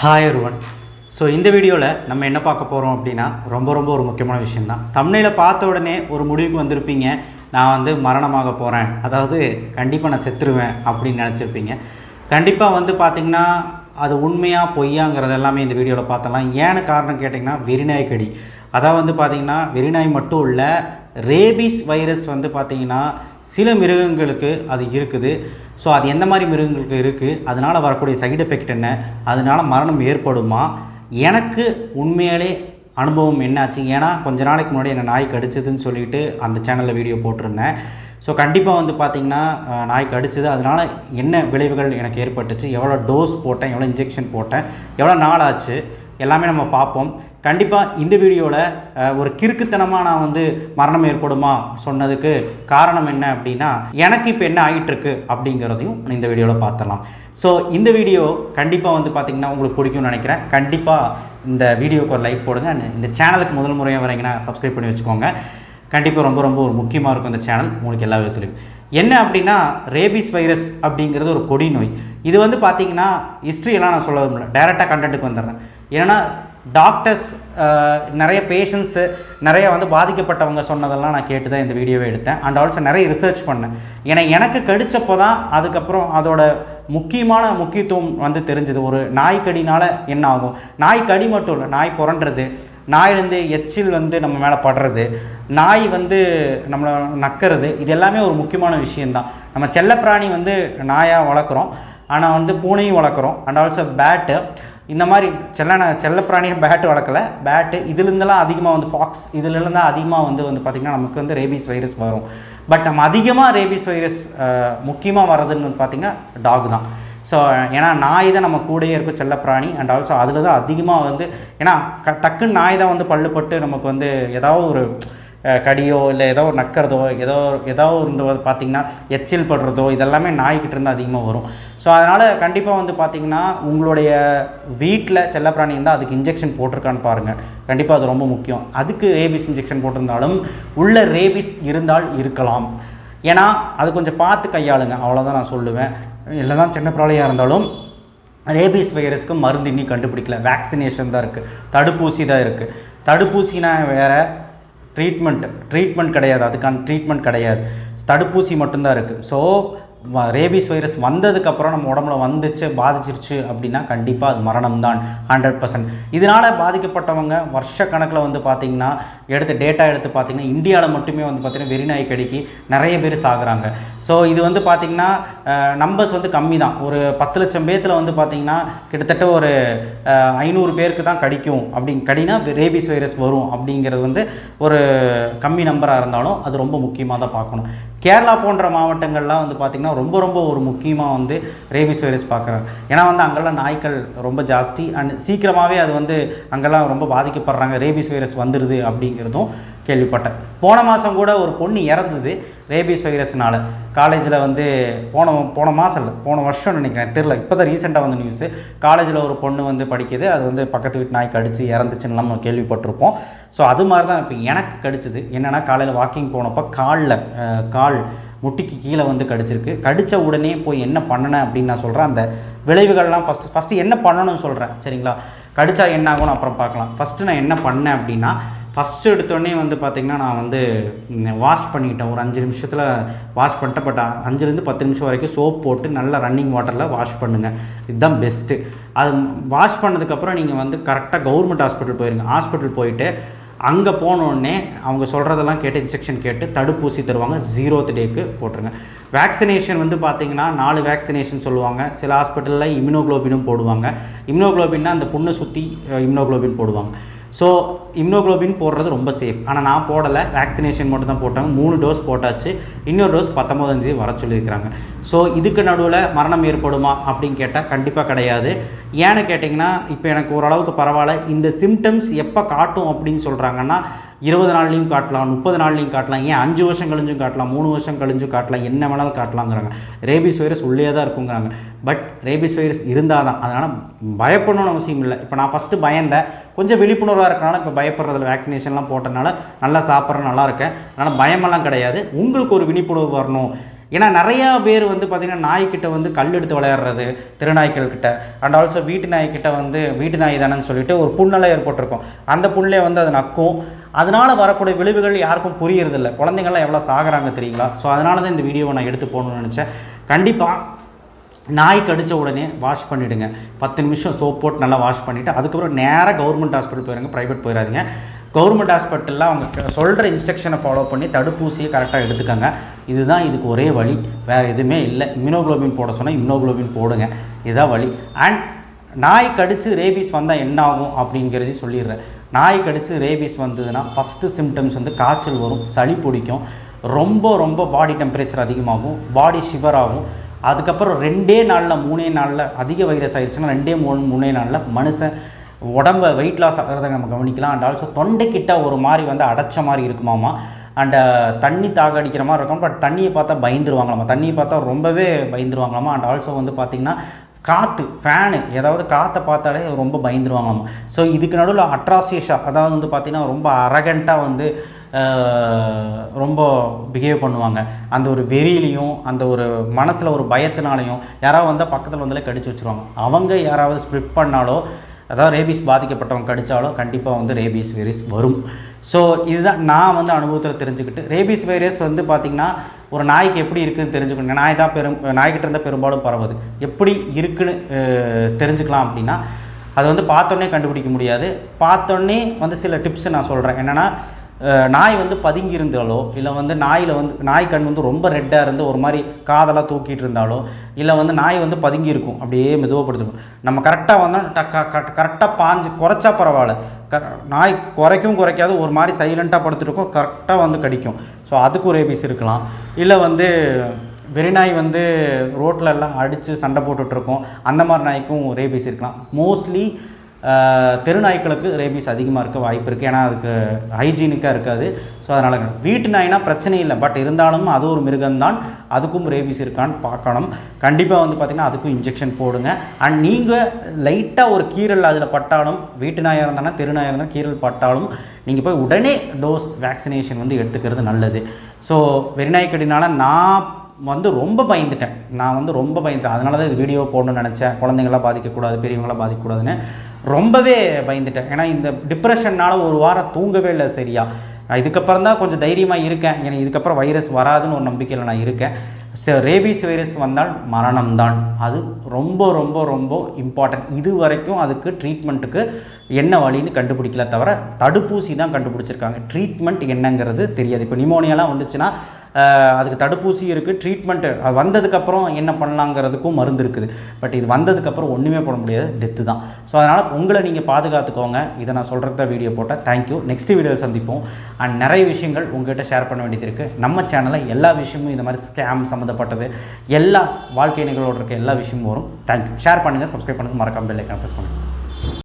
Hi ஒருவன் so இந்த வீடியோவில் நம்ம என்ன பார்க்க போகிறோம் அப்படின்னா ரொம்ப ரொம்ப ஒரு முக்கியமான விஷயம்தான். தமிழில் பார்த்த உடனே ஒரு முடிவுக்கு வந்திருப்பீங்க. நான் வந்து மரணமாக போகிறேன் அதாவது கண்டிப்பாக நான் செத்துருவேன் அப்படின்னு நினச்சிருப்பீங்க. கண்டிப்பாக வந்து பார்த்திங்கன்னா அது உண்மையாக பொய்யாங்கிறது எல்லாமே இந்த வீடியோவில் பார்த்தலாம். ஏன்னு காரணம் கேட்டிங்கன்னா வெறிநாய் கடி. அதாவது வந்து பார்த்திங்கன்னா வெறிநாய் மட்டும் இல்லை ரேபிஸ் வைரஸ் வந்து பார்த்திங்கன்னா சில மிருகங்களுக்கு அது இருக்குது. ஸோ அது எந்த மாதிரி மிருகங்களுக்கு இருக்குது அதனால் வரக்கூடிய சைடு எஃபெக்ட் என்ன? அதனால் மரணம் ஏற்படுமா? எனக்கு உண்மையிலே அனுபவம் என்னாச்சு? ஏன்னா கொஞ்ச நாளைக்கு முன்னாடி என்னை நாய் கடிச்சதுன்னு சொல்லிட்டு அந்த சேனலில் வீடியோ போட்டிருந்தேன். ஸோ கண்டிப்பாக வந்து பார்த்திங்கன்னா நாய் கடிச்சது. அதனால் என்ன விளைவுகள் எனக்கு ஏற்பட்டுச்சு? எவ்வளோ டோஸ் போட்டேன்? எவ்வளோ இன்ஜெக்ஷன் போட்டேன்? எவ்வளோ நாள் ஆச்சு எல்லாமே நம்ம பார்ப்போம். கண்டிப்பாக இந்த வீடியோவில் ஒரு கிறுக்குத்தனமாக நான் வந்து மரணம் ஏற்படுமா சொன்னதுக்கு காரணம் என்ன அப்படின்னா எனக்கு இப்போ என்ன ஆகிட்டுருக்கு அப்படிங்கிறதையும் இந்த வீடியோவில் பார்த்துடலாம். ஸோ இந்த வீடியோ கண்டிப்பாக வந்து பார்த்திங்கன்னா உங்களுக்கு பிடிக்கும்னு நினைக்கிறேன். கண்டிப்பாக இந்த வீடியோக்கு ஒரு லைக் போடுங்க. அண்ட் இந்த சேனலுக்கு முதல் முறையாக வரீங்கன்னா சப்ஸ்கிரைப் பண்ணி வச்சுக்கோங்க. கண்டிப்பாக ரொம்ப ரொம்ப ஒரு முக்கியமாக இருக்கும் இந்த சேனல். உங்களுக்கு எல்லா விதத்துலையும். என்ன அப்படின்னா ரேபிஸ் வைரஸ் அப்படிங்கிறது ஒரு கொடி நோய் இது வந்து பார்த்தீங்கன்னா ஹிஸ்ட்ரியெல்லாம் நான் சொல்ல முடியல டேரெக்டாக கண்டென்ட்டுக்கு வந்துடுறேன். ஏன்னா டாக்டர்ஸ் நிறைய பேஷண்ட்ஸு நிறைய வந்து பாதிக்கப்பட்டவங்க சொன்னதெல்லாம் நான் கேட்டு தான் இந்த வீடியோவை எடுத்தேன். அண்ட் ஆல்சோ நிறைய ரிசர்ச் பண்ணேன். ஏன்னா எனக்கு கடிச்சப்போ தான் அதுக்கப்புறம் அதோட முக்கியமான முக்கியத்துவம் வந்து தெரிஞ்சது. ஒரு நாய் கடினால் என்ன ஆகும்? நாய் கடி மட்டும் இல்லை. நாய் புரண்டுறது. நாயிலேருந்து எச்சில் வந்து நம்ம மேலே படுறது. நாய் வந்து நம்மளை நக்கிறது. இது எல்லாமே ஒரு முக்கியமான விஷயந்தான் நம்ம செல்லப்பிராணி வந்து நாயாக வளர்க்குறோம். ஆனால் வந்து பூனையும் வளர்க்குறோம். அண்ட் ஆல்சோ பேட்டு இந்த மாதிரி செல்ல செல்லப்பிராணியை பேட்டு வளர்க்கல. பேட்டு இதுலேருந்துலாம் அதிகமாக வந்து ஃபாக்ஸ் இதுலேருந்து தான் அதிகமாக வந்து வந்து பார்த்திங்கன்னா நமக்கு வந்து ரேபிஸ் வைரஸ் வரும். பட் நம்ம அதிகமாக ரேபிஸ் வைரஸ் முக்கியமாக வர்றதுன்னு பார்த்திங்கன்னா டாக் தான். ஸோ ஏன்னா நாய் தான் நம்ம கூடயே இருக்கும் செல்லப்பிராணி அண்ட் ஆல்சோ அதில் தான் அதிகமாக வந்து ஏன்னா க டக்குன்னு நாய் தான் வந்து பல்லுப்பட்டு நமக்கு வந்து ஏதாவது ஒரு கடியோ இல்லை ஏதோ ஒரு நக்கிறதோ ஏதோ ஏதோ ஒரு இந்த பார்த்திங்கன்னா எச்சில் படுறதோ இதெல்லாமே நாய்கிட்டருந்து அதிகமாக வரும். ஸோ அதனால் கண்டிப்பாக வந்து பார்த்திங்கன்னா உங்களுடைய வீட்டில் செல்லப்பிராணி இருந்தால் அதுக்கு இன்ஜெக்ஷன் போட்டிருக்கான்னு பாருங்கள் கண்டிப்பாக அது ரொம்ப முக்கியம். அதுக்கு ரேபிஸ் இன்ஜெக்ஷன் போட்டிருந்தாலும் உள்ள ரேபிஸ் இருந்தால் இருக்கலாம். ஏன்னா அது கொஞ்சம் பார்த்து கையாளுங்க. அவ்வளோதான் நான் சொல்லுவேன். இல்லை தான் சின்ன பிராளியாக இருந்தாலும் ரேபிஸ் வைரஸ்க்கு மருந்து இன்னும் கண்டுபிடிக்கல. வேக்சினேஷன் தான் இருக்குது தடுப்பூசி தான் இருக்குது தடுப்பூசினா வேறு ட்ரீட்மெண்ட் ட்ரீட்மெண்ட் கிடையாது. அதுக்கான ட்ரீட்மெண்ட் கிடையாது. தடுப்பூசி மட்டும்தான் இருக்குது ஸோ ரேபிஸ் வைரஸ் வந்ததுக்கப்புறம் நம்ம உடம்புல வந்துச்சு பாதிச்சிருச்சு அப்படின்னா கண்டிப்பாக அது மரணம் தான் ஹண்ட்ரட் பர்சன்ட் இதனால் பாதிக்கப்பட்டவங்க வருஷ கணக்கில் வந்து பார்த்திங்கன்னா எடுத்து டேட்டா எடுத்து பார்த்திங்கன்னா இந்தியாவில் மட்டுமே வந்து பார்த்திங்கன்னா வெறிநாய் கடிக்கு நிறைய பேர் சாகுறாங்க. ஸோ இது வந்து பார்த்திங்கன்னா நம்பர்ஸ் வந்து கம்மி தான் ஒரு பத்து லட்சம் பேர்த்தில் வந்து பார்த்திங்கன்னா கிட்டத்தட்ட ஒரு ஐநூறு பேருக்கு தான் கடிக்கும் அப்படி கடினா ரேபிஸ் வைரஸ் வரும் அப்படிங்கிறது வந்து ஒரு கம்மி நம்பராக இருந்தாலும் அது ரொம்ப முக்கியமாக தான் பார்க்கணும். கேரளா போன்ற மாவட்டங்கள்லாம் வந்து பார்த்திங்கன்னா ரொம்ப ரொம்ப ஒரு முக்கியமாக வந்து ரேபிஸ் வைரஸ் பார்க்குறாங்க. ஏன்னா வந்து அங்கெல்லாம் நாய்க்கள் ரொம்ப ஜாஸ்தி. அண்ட் சீக்கிரமாகவே அது வந்து அங்கெல்லாம் ரொம்ப பாதிக்கப்படுறாங்க. ரேபிஸ் வைரஸ் வந்துடுது அப்படிங்கிறதும் கேள்விப்பட்டேன். போன மாதம் கூட ஒரு பொண்ணு இறந்தது ரேபிஸ் வைரஸ்னால். காலேஜில் வந்து போன போன மாதம் இல்லை போன வருஷம் நினைக்கிறேன். தெரில இப்போ தான் ரீசெண்டாக வந்து நியூஸு காலேஜில் ஒரு பொண்ணு வந்து படிக்குது. அது வந்து பக்கத்து வீட்டு நாய் கடிச்சு இறந்துச்சுன்னு நம்ம கேள்விப்பட்டிருப்போம். ஸோ அது மாதிரி தான் இப்போ எனக்கு கடிச்சது. என்னென்னா காலையில் வாக்கிங் போனப்போ காலில் கால் முட்டிக்கு கீழே வந்து கடிச்சிருக்கு. கடித்த உடனே போய் என்ன பண்ணனேன் அப்படின்னு நான் சொல்கிறேன் அந்த விளைவுகள்லாம் ஃபஸ்ட்டு ஃபஸ்ட்டு என்ன பண்ணணும்னு சொல்கிறேன் சரிங்களா? கடித்தா என்ன ஆகும்னு அப்புறம் பார்க்கலாம். ஃபஸ்ட்டு நான் என்ன பண்ணேன் அப்படின்னா ஃபஸ்ட்டு எடுத்தோடனே வந்து பார்த்திங்கன்னா நான் வந்து வாஷ் பண்ணிக்கிட்டேன். ஒரு அஞ்சு நிமிஷத்தில் வாஷ் பண்ணிட்டேன். பட் அஞ்சுலேருந்து பத்து நிமிஷம் வரைக்கும் சோப் போட்டு நல்லா ரன்னிங் வாட்டரில் வாஷ் பண்ணுங்கள் இதுதான் பெஸ்ட்டு அது வாஷ் பண்ணதுக்கப்புறம் நீங்கள் வந்து கரெக்டாக கவர்மெண்ட் ஹாஸ்பிட்டல் போயிருங்க. ஹாஸ்பிட்டல் போயிட்டு அங்கே போனோடனே அவங்க சொல்கிறதெல்லாம் கேட்டு இன்ஜெக்ஷன் கேட்டு தடுப்பூசி தருவாங்க. ஜீரோத் டேக்கு போட்டுருங்க. வேக்சினேஷன் வந்து பார்த்தீங்கன்னா நாலு வேக்சினேஷன் சொல்லுவாங்க. சில ஹாஸ்பிட்டலில் இம்யூனோக்ளோபினும் போடுவாங்க. இம்யூனோக்ளோபின்னா அந்த புண்ணை சுற்றி இம்யூனோக்ளோபின் போடுவாங்க. ஸோ இம்னோக்ளோபின் போடுறது ரொம்ப சேஃப் ஆனால் நான் போடலை. வேக்சினேஷன் மட்டும் தான் போட்டாங்க. மூணு டோஸ் போட்டாச்சு. இன்னொரு டோஸ் பத்தொம்போதாம் தேதி வர சொல்லியிருக்கிறாங்க. ஸோ இதுக்கு நடுவில் மரணம் ஏற்படுமா அப்படின்னு கேட்டால் கண்டிப்பாக கிடையாது. ஏன்னு கேட்டிங்கன்னா இப்போ எனக்கு ஓரளவுக்கு பரவாயில்ல. இந்த சிம்டம்ஸ் எப்போ காட்டும் அப்படின்னு சொல்கிறாங்கன்னா இருபது நாள்லையும் காட்டலாம் முப்பது நாள்லையும் காட்டலாம் ஏன் அஞ்சு வருஷம் கழிஞ்சும் காட்டலாம் மூணு வருஷம் கழிஞ்சும் காட்டலாம் என்ன வேணாலும் காட்டலாங்கிறாங்க ரேபிஸ் வைரஸ் உள்ளே தான் இருக்குங்கிறாங்க. பட் ரேபிஸ் வைரஸ் இருந்தால் தான் அதனால் பயப்படணும்னு அவசியம் இல்லை. இப்போ நான் ஃபஸ்ட்டு பயந்தேன். கொஞ்சம் விழிப்புணர்வாக இருக்கனால இப்போ பயப்படுறதில்ல வேக்சினேஷன்லாம் போட்டனால நல்லா சாப்பிட்றேன் நல்லா இருக்கேன். அதனால் பயமெல்லாம் கிடையாது. உங்களுக்கு ஒரு விழிப்புணர்வு வரணும். ஏன்னா நிறையா பேர் வந்து பார்த்திங்கன்னா நாய்க்கிட்ட வந்து கல் எடுத்து விளையாடுறது திருநாய்கள் கிட்ட அண்ட் ஆல்சோ வீட்டு நாய்க்கிட்ட வந்து வீட்டு நாய் தானேன்னு சொல்லிட்டு ஒரு புண்ணெல்லாம் ஏற்பட்டிருக்கும். அந்த புண்ணே வந்து அது நக்கும். அதனால் வரக்கூடிய விளைவுகள் யாருக்கும் புரியறதில்ல. குழந்தைங்கள்லாம் எவ்வளோ சாகிறாங்க தெரியுங்களா? ஸோ அதனால தான் இந்த வீடியோவை நான் எடுத்து போகணும்னு நினச்சேன். கண்டிப்பாக நாய் கடித்த உடனே வாஷ் பண்ணிவிடுங்க பத்து நிமிஷம் சோப் போட்டு நல்லா வாஷ் பண்ணிவிட்டு அதுக்கப்புறம் நேராக கவர்மெண்ட் ஹாஸ்பிட்டல் போயிருங்க ப்ரைவேட் போயிடாதீங்க. கவர்மெண்ட் ஹாஸ்பிட்டலில் அவங்க சொல்கிற இன்ஸ்ட்ரக்ஷனை ஃபாலோ பண்ணி தடுப்பூசியை கரெக்டாக எடுத்துக்கோங்க. இதுதான் இதுக்கு ஒரே வழி. வேறு எதுவுமே இல்லை. இம்யூனோக்ளோபின் போட சொன்னால் இம்யூனோக்ளோபின் போடுங்க. இதுதான் வழி. அண்ட் நாய் கடித்து ரேபீஸ் வந்தால் என்ன ஆகும் அப்படிங்கிறதையும் சொல்லிடுறேன். நாய் கடித்து ரேபீஸ் வந்ததுன்னா ஃபஸ்ட்டு சிம்டம்ஸ் வந்து காய்ச்சல் வரும் சளி பிடிக்கும். ரொம்ப ரொம்ப பாடி டெம்பரேச்சர் அதிகமாகும். பாடி ஷிவர் ஆகும். அதுக்கப்புறம் ரெண்டே நாளில் மூணே நாளில் அதிக வைரஸ் ஆயிடுச்சுன்னா ரெண்டே மூணு மூணே நாளில் மனுஷன் உடம்ப வெயிட் லாஸ் ஆகிறத நம்ம கவனிக்கலாம். அண்ட் ஆல்சோ தொண்டைக்கிட்ட ஒரு மாதிரி வந்து அடைச்ச மாதிரி இருக்குமாமா? அண்டு uh, தண்ணி தாக அடிக்கிற மாதிரி இருக்கும். பட் தண்ணியை பார்த்தா பயந்துருவாங்களாமா? தண்ணியை பார்த்தா ரொம்பவே பயந்துருவாங்களாமா? அண்ட் ஆல்சோ வந்து பார்த்திங்கன்னா காற்று ஃபேனு ஏதாவது காற்றை பார்த்தாலே ரொம்ப பயந்துருவாங்களாமா? ஸோ இதுக்கு நடுவில் அட்ராசியஸா அதாவது வந்து பார்த்திங்கன்னா ரொம்ப அரகண்ட்டாக வந்து ரொம்ப பிஹேவ் பண்ணுவாங்க. அந்த ஒரு வெறியிலையும் அந்த ஒரு மனசில் ஒரு பயத்தினாலையும் யாராவது வந்தால் பக்கத்தில் வந்தாலே கடிச்சு வச்சுருவாங்க. அவங்க யாராவது ஸ்ப்ளிட் பண்ணாலோ அதாவது ரேபீஸ் பாதிக்கப்பட்டவங்க கடித்தாலோ கண்டிப்பாக வந்து ரேபீஸ் வைரஸ் வரும். ஸோ இதுதான் நான் வந்து அனுபவத்தில் தெரிஞ்சுக்கிட்டு ரேபீஸ் வைரஸ் வந்து பார்த்திங்கன்னா ஒரு நாய்க்கு எப்படி இருக்குதுன்னு தெரிஞ்சுக்கணும் நாய் தான் பெரும் நாய்கிட்ட இருந்தால் பெரும்பாலும் பரவுது. எப்படி இருக்குன்னு தெரிஞ்சுக்கலாம் அப்படின்னா அது வந்து பார்த்தோன்னே கண்டுபிடிக்க முடியாது. பார்த்தோன்னே வந்து சில டிப்ஸ் நான் சொல்கிறேன் என்னென்னா நாய் வந்து பதுங்கி இருந்தாலோ இல்லை வந்து நாயில் வந்து நாய் கண் வந்து ரொம்ப ரெட்டாக இருந்து ஒரு மாதிரி காதெல்லாம் தூக்கிட்டு இருந்தாலோ இல்லை வந்து நாய் வந்து பதுங்கி இருக்கும் அப்படியே மெதுவாக படுத்துக்கும். நம்ம கரெக்டாக வந்தால் கரெக்டாக பாஞ்சு குறைச்சா பரவாயில்ல. க நாய் குறைக்கும் குறைக்காது ஒரு மாதிரி சைலண்ட்டாக படுத்துருக்கும் கரெக்டாக வந்து கடிக்கும். ஸோ அதுக்கு ஒரு ஏபிஸ் இருக்கலாம். இல்லை வந்து வெறிநாய் வந்து ரோட்டில் எல்லாம் அடித்து சண்டை போட்டுட்ருக்கோம் அந்த மாதிரி நாய்க்கும் ரேபீஸ் இருக்கலாம். மோஸ்ட்லி தெருநாய்க்களுக்கு ரேபீஸ் அதிகமாக இருக்க வாய்ப்பு இருக்குது ஏன்னா அதுக்கு ஹைஜீனிக்காக இருக்காது. ஸோ அதனால் வீட்டு நாய்னா பிரச்சனை இல்லை. பட் இருந்தாலும் அது ஒரு மிருகம்தான். அதுக்கும் ரேபீஸ் இருக்கான்னு பார்க்கணும். கண்டிப்பாக வந்து பார்த்திங்கன்னா அதுக்கும் இன்ஜெக்ஷன் போடுங்க. அண்ட் நீங்கள் லைட்டாக ஒரு கீரல் அதில் பட்டாலும் வீட்டு நாயாக இருந்தாலும் தெருநாயாக இருந்தால் கீரல் பட்டாலும் நீங்கள் போய் உடனே டோஸ் வேக்சினேஷன் வந்து எடுத்துக்கிறது நல்லது. ஸோ வெறிநாய்க்கடினால நான் வந்து ரொம்ப பயந்துட்டேன். நான் வந்து ரொம்ப பயந்துட்டேன். அதனால தான் இது வீடியோ போடணும்னு நினச்சேன். குழந்தைங்களாம் பாதிக்கக்கூடாது பெரியவங்களாம் பாதிக்கக்கூடாதுன்னு ரொம்பவே பயந்துட்டேன். ஏன்னா இந்த டிப்ரெஷன்னால் ஒரு வாரம் தூங்கவே இல்லை சரியா. நான் இதுக்கப்புறம் தான் கொஞ்சம் தைரியமாக இருக்கேன். எனக்கு இதுக்கப்புறம் வைரஸ் வராதுன்னு ஒரு நம்பிக்கையில் நான் இருக்கேன். ஸோ ரேபீஸ் வைரஸ் வந்தால் மரணம்தான். அது ரொம்ப ரொம்ப ரொம்ப இம்பார்ட்டன்ட் இது வரைக்கும் அதுக்கு ட்ரீட்மெண்ட்டுக்கு என்ன வழின்னு கண்டுபிடிக்கல தவிர தடுப்பூசி தான் கண்டுபிடிச்சிருக்காங்க. ட்ரீட்மெண்ட் என்னங்கிறது தெரியாது. இப்போ நிமோனியாலாம் வந்துச்சுன்னா அதுக்கு தடுப்பூசி இருக்குது ட்ரீட்மெண்ட்டு அது வந்ததுக்கப்புறம் என்ன பண்ணலாங்கிறதுக்கும் மருந்து இருக்குது. பட் இது வந்ததுக்கப்புறம் ஒன்றுமே போட முடியாது டெத்து தான். ஸோ அதனால் உங்களை நீங்கள் பாதுகாத்துக்கோங்க. இதை நான் சொல்கிறத வீடியோ போட்டேன். தேங்க்யூ நெக்ஸ்ட் வீடியோவில் சந்திப்போம். அண்ட் நிறைய விஷயங்கள் உங்கள்கிட்ட ஷேர் பண்ண வேண்டியது இருக்குது நம்ம சேனலில் எல்லா விஷயமும் இந்த மாதிரி ஸ்கேம் சம்மந்தப்பட்டது எல்லா வாழ்க்கை நிகழ்வோட இருக்க எல்லா விஷயமும் வரும். தேங்க்யூ ஷேர் பண்ணுங்கள் சப்ஸ்கிரைப் பண்ணுங்கள் மறக்காமல் பெல் ஐக்கான ப்ரெஸ் பண்ணுங்கள்